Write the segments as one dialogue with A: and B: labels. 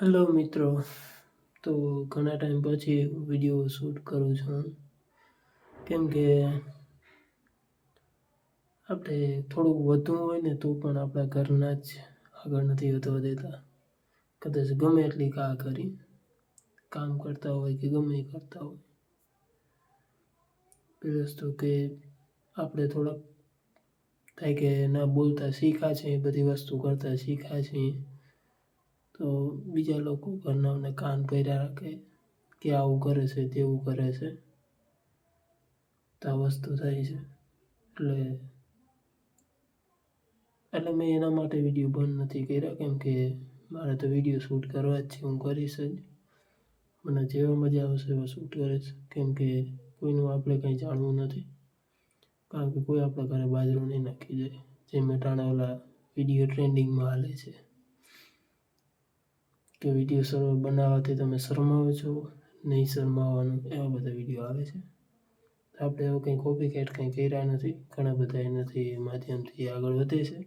A: Hello મિત્રો. તો ઘણા ટાઈમ પછી વીડિયો શૂટ કરું છું. કેમ કે આપણે થોડુંક વધુ હોય ને તો પણ આપણા ઘરના જ આગળ નથી વધવા દેતા. કદાચ ગમે એટલી કા કરી, કામ કરતા હોય કે ગમે કરતા હોય. પેલી વસ્તુ કે આપણે થોડાક થાય કે ના બોલતા શીખ્યા છે, બધી વસ્તુ કરતા શીખ્યા છીએ તો બીજા લોકો ઘરનાઓને કાન કર્યા રાખે કે આવું કરે છે, તેવું કરે છે. તો આ વસ્તુ થાય છે. એટલે એટલે મેં એના માટે વીડિયો બંધ નથી કર્યા, કેમ કે મારે તો વીડિયો શૂટ કરવા જ છે, હું કરીશ જ. મને જેવા મજા આવશે એવા શૂટ કરીશ. કેમ કે કોઈનું આપણે કંઈ જાણવું નથી. કારણ કે કોઈ આપણા ઘરે બાજરો નહીં નાખી જાય જે મેટાણા ઓલા વીડિયો ટ્રેન્ડિંગમાં હાલે છે. કે વીડિયો સર, બનાવવાથી તમે શરમાવો છો? નહીં શરમાવાનું, એવા બધા વીડિયો આવે છે? આપણે એવું કંઈ કોપી કેટ કંઈ કર્યા નથી, ઘણા બધા એનાથી માધ્યમથી આગળ વધે છે.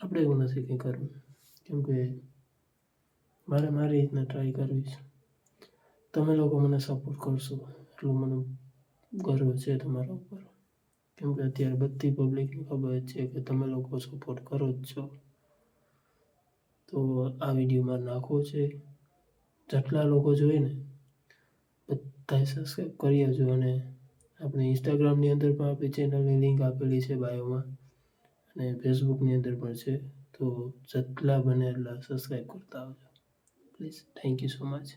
A: આપણે એવું નથી કંઈ કરવું. કેમ કે મારે મારી રીતના ટ્રાય કરવી છે. તમે લોકો મને સપોર્ટ કરશો, એટલું મને ગર્વ છે તમારા ઉપર. કેમ કે અત્યારે બધી પબ્લિકને ખબર છે કે તમે લોકો સપોર્ટ કરો જ છો. તો આ વિડીયોમાં નાખવો છે. જેટલા લોકો જોઈએ ને બધાએ સબસ્ક્રાઈબ કરી આવજો અને આપણે ઇન્સ્ટાગ્રામની અંદર પણ આપણી ચેનલની લિંક આપેલી છે બાયોમાં અને ફેસબુકની અંદર પણ છે. તો જેટલા બને એટલા સબસ્ક્રાઈબ કરતા આવજો. Please thank you so much